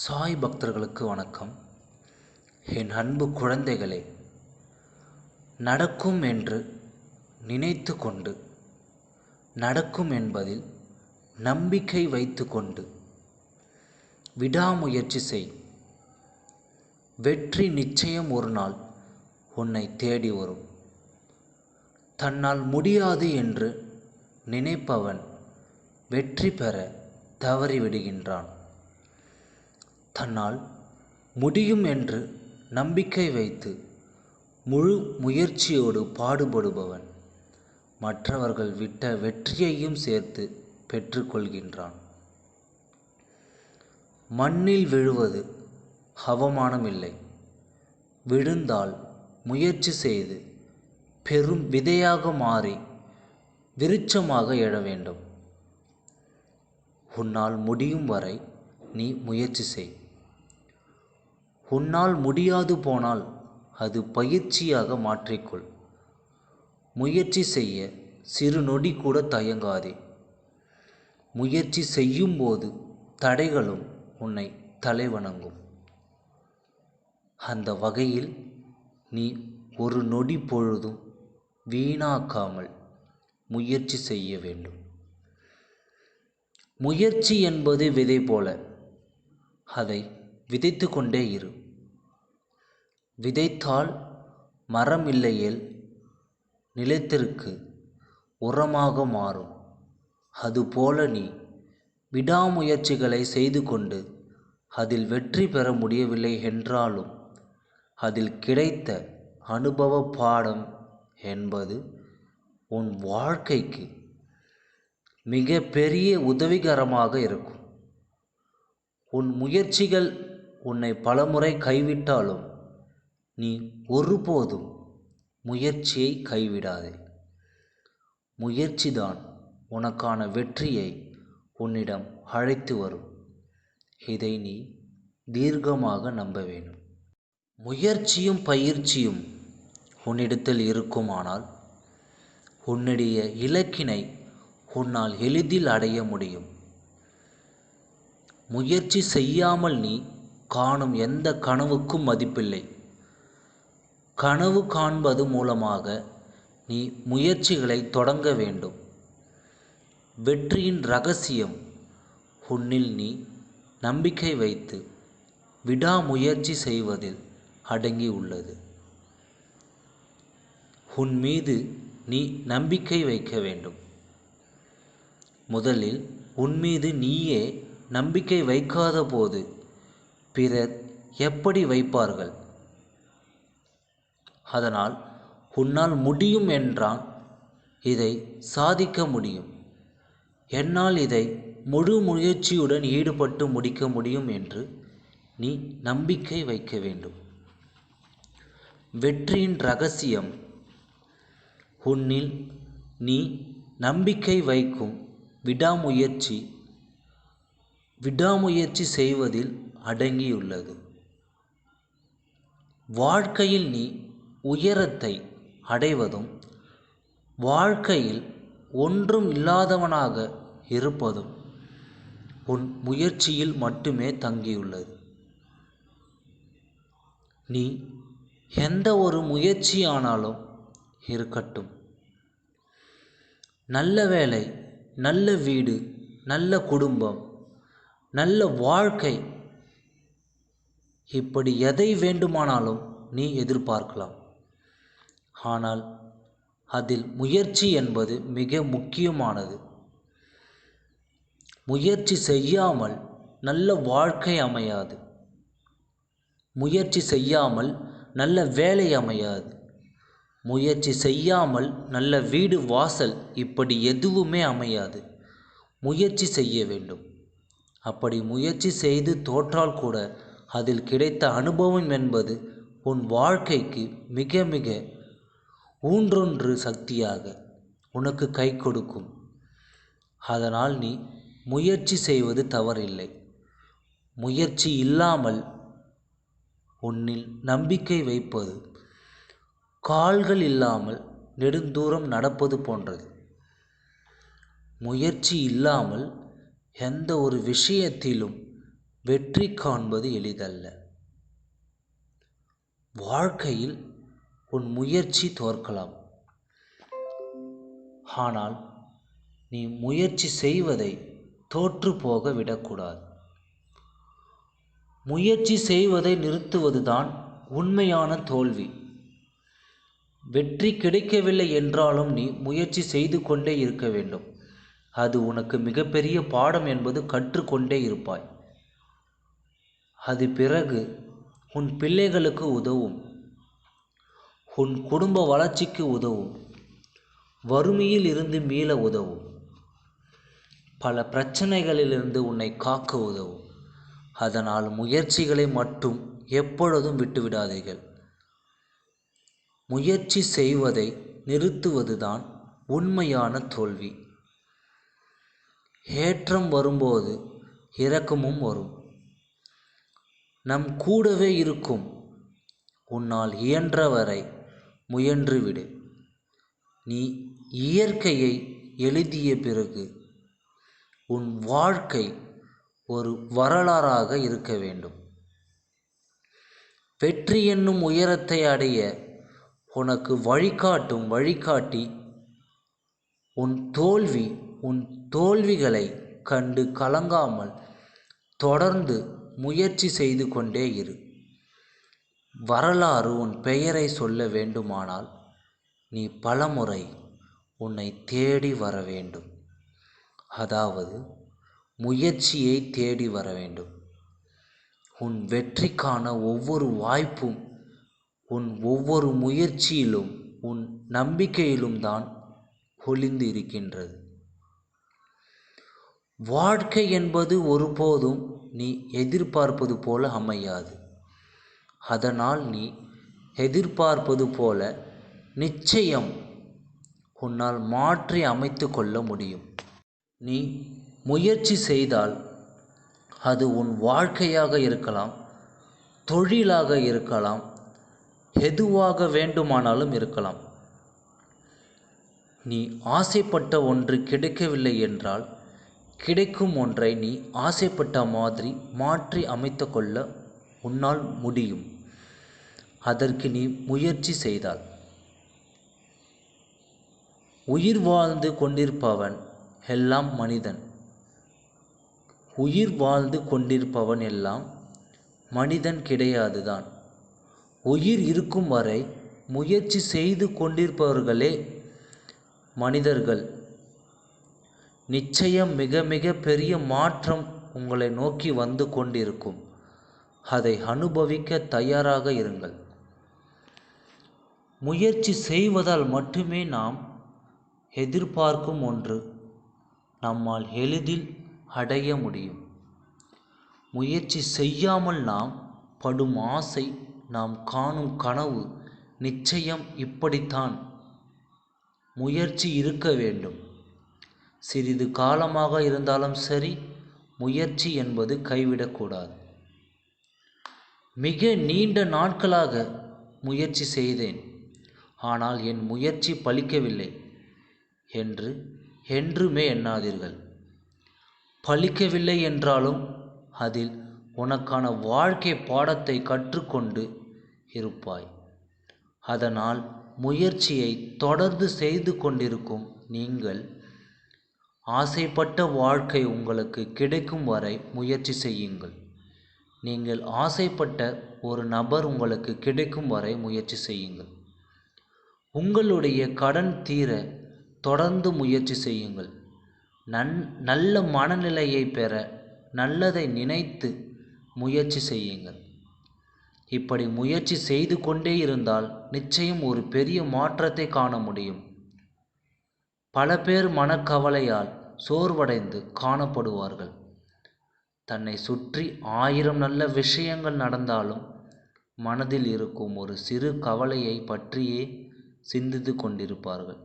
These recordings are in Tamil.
சாய் பக்தர்களுக்கு வணக்கம். என் அன்பு குழந்தைகளே நடக்கும் என்று நினைத்து கொண்டு நடக்கும் என்பதில் நம்பிக்கை வைத்து கொண்டு விடாமுயற்சி செய். வெற்றி நிச்சயம் ஒரு நாள் உன்னை தேடி வரும். தன்னால் முடியாது என்று நினைப்பவன் வெற்றி பெற தவறிவிடுகின்றான். தன்னால் முடியும் என்று நம்பிக்கை வைத்து முழு முயற்சியோடு பாடுபடுபவன். மற்றவர்கள் விட்ட வெற்றியையும் சேர்த்து பெற்றுக்கொள்கின்றான். மண்ணில் விழுவது அவமானமில்லை. விழுந்தால் முயற்சி செய்து பெரும் விதையாக மாறி விருட்சமாக எழ வேண்டும். உன்னால் முடியும் வரை நீ முயற்சி செய். உன்னால் முடியாது போனால் அது பயிற்சியாக மாற்றிக்கொள். முயற்சி செய்ய சிறு நொடி கூட தயங்காதே. முயற்சி செய்யும்போது தடைகளும் உன்னை தலைவணங்கும். அந்த வகையில் நீ ஒரு நொடி பொழுதும் வீணாக்காமல் முயற்சி செய்ய வேண்டும். முயற்சி என்பது விதை போல. அதை விதைத்து கொண்டே இரு. விதைத்தால் மரம் இல்லையேல் நிலத்திற்கு உரமாக மாறும். அதுபோல நீ விடாமுயற்சிகளை செய்து கொண்டு அதில் வெற்றி பெற முடியவில்லை என்றாலும் அதில் கிடைத்த அனுபவ பாடம் என்பது உன் வாழ்க்கைக்கு மிக பெரிய உதவிகரமாக இருக்கும். உன் முயற்சிகள் உன்னை பலமுறை கைவிட்டாலும் நீ ஒருபோதும் முயற்சியை கைவிடாதே. முயற்சிதான் உனக்கான வெற்றியை உன்னிடம் அழைத்து வரும். இதை நீ தீர்க்கமாக நம்ப வேண்டும். முயற்சியும் பயிற்சியும் உன்னிடத்தில் இருக்குமானால் உன்னுடைய இலக்கினை உன்னால் எளிதில் அடைய முடியும். முயற்சி செய்யாமல் நீ காணும் எந்த கனவுக்கும் மதிப்பில்லை. கனவு காண்பது மூலமாக நீ முயற்சிகளை தொடங்க வேண்டும். வெற்றியின் ரகசியம் உன்னில் நீ நம்பிக்கை வைத்து விடாமுயற்சி செய்வதில் அடங்கி உள்ளது உன் மீது நீ நம்பிக்கை வைக்க வேண்டும். முதலில் உன் மீது நீயே நம்பிக்கை வைக்காத போது பிறர் எப்படி வைப்பார்கள்? அதனால் உன்னால் முடியும் என்றால் இதை சாதிக்க முடியும். என்னால் இதை முழு முயற்சியுடன் ஈடுபட்டு முடிக்க முடியும் என்று நீ நம்பிக்கை வைக்க வேண்டும். வெற்றியின் ரகசியம் உன்னில் நீ நம்பிக்கை வைக்கும் விடாமுயற்சி விடாமுயற்சி செய்வதில் அடங்கியுள்ளது. வாழ்க்கையில் நீ உயரத்தை அடைவதும் வாழ்க்கையில் ஒன்றும் இல்லாதவனாக இருப்பதும் உன் முயற்சியில் மட்டுமே தங்கியுள்ளது. நீ எந்த ஒரு முயற்சியானாலும் இருக்கட்டும். நல்ல வேலை நல்ல வீடு நல்ல குடும்பம் நல்ல வாழ்க்கை இப்படி எதை வேண்டுமானாலும் நீ எதிர்பார்க்கலாம். ஆனால் அதில் முயற்சி என்பது மிக முக்கியமானது. முயற்சி செய்யாமல் நல்ல வாழ்க்கை அமையாது. முயற்சி செய்யாமல் நல்ல வேலை அமையாது. முயற்சி செய்யாமல் நல்ல வீடு வாசல் இப்படி எதுவுமே அமையாது. முயற்சி செய்ய வேண்டும். அப்படி முயற்சி செய்து தோற்றால் கூட அதில் கிடைத்த அனுபவம் என்பது உன் வாழ்க்கைக்கு மிக மிக ஊன்றொன்று சக்தியாக உனக்கு கை கொடுக்கும். அதனால் நீ முயற்சி செய்வது தவறில்லை. முயற்சி இல்லாமல் உன்னில் நம்பிக்கை வைப்பது கால்கள் இல்லாமல் நெடுந்தூரம் நடப்பது போன்றது. முயற்சி இல்லாமல் எந்த ஒரு விஷயத்திலும் வெற்றி காண்பது எளிதல்ல. வாழ்க்கையில் உன் முயற்சி தோற்கலாம். ஆனால் நீ முயற்சி செய்வதை தோற்று போக விடக்கூடாது. முயற்சி செய்வதை நிறுத்துவதுதான் உண்மையான தோல்வி. வெற்றி கிடைக்கவில்லை என்றாலும் நீ முயற்சி செய்து கொண்டே இருக்க வேண்டும். அது உனக்கு மிகப்பெரிய பாடம் என்பது கற்றுக்கொண்டே இருப்பாய். அது பிறகு உன் பிள்ளைகளுக்கு உதவும். உன் குடும்ப வளர்ச்சிக்கு உதவும். வறுமையில் இருந்து மீள உதவும். பல பிரச்சனைகளிலிருந்து உன்னை காக்க உதவும். அதனால் முயற்சிகளை மட்டும் எப்பொழுதும் விட்டுவிடாதீர்கள். முயற்சி செய்வதை நிறுத்துவதுதான் உண்மையான தோல்வி. ஏற்றம் வரும்போது இரக்கமும் வரும். நம் கூடவே இருக்கும். உன்னால் இயன்றவரை முயன்றுவிடு. நீ இயற்கையை எழுதிய பிறகு உன் வாழ்க்கை ஒரு வரலாறாக இருக்க வேண்டும். வெற்றி என்னும் உயரத்தை அடைய உனக்கு வழிகாட்டும் வழிகாட்டி உன் தோல்வி உன் தோல்விகளை கண்டு கலங்காமல் தொடர்ந்து முயற்சி செய்து கொண்டே இரு. வரலாறு உன் பெயரை சொல்ல வேண்டுமானால் நீ பலமுறை உன்னை தேடி வர வேண்டும். அதாவது முயற்சியை தேடி வர வேண்டும். உன் வெற்றிக்கான ஒவ்வொரு வாய்ப்பும் உன் ஒவ்வொரு முயற்சியிலும் உன் நம்பிக்கையிலும் தான் ஒளிந்து இருக்கின்றது வாழ்க்கை என்பது ஒருபோதும் நீ எதிர்பார்ப்பது போல அமையாது. அதனால் நீ எதிர்பார்ப்பது போல நிச்சயம் உன்னால் மாற்றி அமைத்து கொள்ள முடியும். நீ முயற்சி செய்தால் அது உன் வாழ்க்கையாக இருக்கலாம் தொழிலாக இருக்கலாம் எதுவாக வேண்டுமானாலும் இருக்கலாம். நீ ஆசைப்பட்ட ஒன்று கிடைக்கவில்லை என்றால் கிடைக்கும் ஒன்றை நீ ஆசைப்பட்ட மாதிரி மாற்றி அமைத்து கொள்ள உன்னால் முடியும். அதற்கு நீ முயற்சி செய்தால். உயிர் வாழ்ந்து கொண்டிருப்பவன் எல்லாம் மனிதன். உயிர் வாழ்ந்து கொண்டிருப்பவன் எல்லாம் மனிதன் கிடையாதுதான். உயிர் இருக்கும் வரை முயற்சி செய்து கொண்டிருப்பவர்களே மனிதர்கள். நிச்சயம் மிக மிக பெரிய மாற்றம் உங்களை நோக்கி வந்து கொண்டிருக்கும். அதை அனுபவிக்க தயாராக இருங்கள். முயற்சி செய்வதால் மட்டுமே நாம் எதிர்பார்க்கும் ஒன்று நம்மால் எளிதில் அடைய முடியும். முயற்சி செய்யாமல் நாம் படும் ஆசை நாம் காணும் கனவு நிச்சயம் இப்படித்தான். முயற்சி இருக்க வேண்டும். சிறிது காலமாக இருந்தாலும் சரி முயற்சி என்பது கைவிடக்கூடாது. மிக நீண்ட நாட்களாக முயற்சி செய்தேன். ஆனால் என் முயற்சி பலிக்கவில்லை என்று என்றுமே எண்ணாதீர்கள். பலிக்கவில்லை என்றாலும் அதில் உனக்கான வாழ்க்கை பாடத்தை கற்றுக்கொண்டு இருப்பாய். அதனால் முயற்சியை தொடர்ந்து செய்து கொண்டிருக்கும் நீங்கள் ஆசைப்பட்ட வாழ்க்கை உங்களுக்கு கிடைக்கும் வரை முயற்சி செய்யுங்கள். நீங்கள் ஆசைப்பட்ட ஒரு நபர் உங்களுக்கு கிடைக்கும் வரை முயற்சி செய்யுங்கள். உங்களுடைய கடன் தீர தொடர்ந்து முயற்சி செய்யுங்கள். நன் நல்ல மனநிலையை பெற நல்லதை நினைத்து முயற்சி செய்யுங்கள். இப்படி முயற்சி செய்து கொண்டே இருந்தால் நிச்சயம் ஒரு பெரிய மாற்றத்தை காண முடியும். பல பேர் மனக்கவலையால் சோர்வடைந்து காணப்படுவார்கள். தன்னை சுற்றி ஆயிரம் நல்ல விஷயங்கள் நடந்தாலும் மனதில் இருக்கும் ஒரு சிறு கவலையை பற்றியே சிந்தித்து கொண்டிருப்பார்கள்.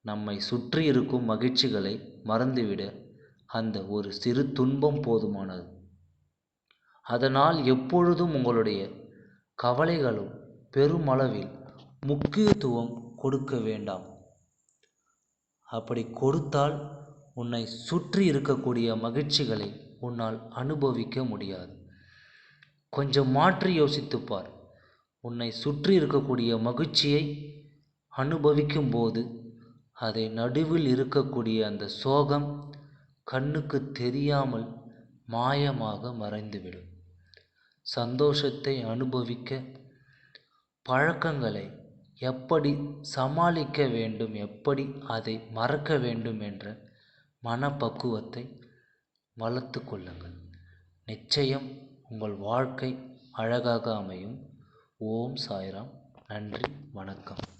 நம்மை சுற்றி இருக்கும் மகிழ்ச்சிகளை மறந்துவிட அந்த ஒரு சிறு துன்பம் போதுமானது. அதனால் எப்பொழுதும் உங்களுடைய கவலைகளும் பெருமளவில் முக்கியத்துவம் கொடுக்க வேண்டாம். அப்படி கொடுத்தால் உன்னை சுற்றி இருக்கக்கூடிய மகிழ்ச்சிகளை உன்னால் அனுபவிக்க முடியாது. கொஞ்சம் மாற்றி யோசித்துப் பார். உன்னை சுற்றி இருக்கக்கூடிய மகிழ்ச்சியை அனுபவிக்கும் போது அதை நடுவில் இருக்கக்கூடிய அந்த சோகம் கண்ணுக்கு தெரியாமல் மாயமாக மறைந்துவிடும். சந்தோஷத்தை அனுபவிக்க பழக்கங்களை எப்படி சமாளிக்க வேண்டும் எப்படி அதை மறக்க வேண்டும் என்ற மனப்பக்குவத்தை வளர்த்து கொள்ளுங்கள். நிச்சயம் உங்கள் வாழ்க்கை அழகாக அமையும். ஓம் சாய்ராம். நன்றி. வணக்கம்.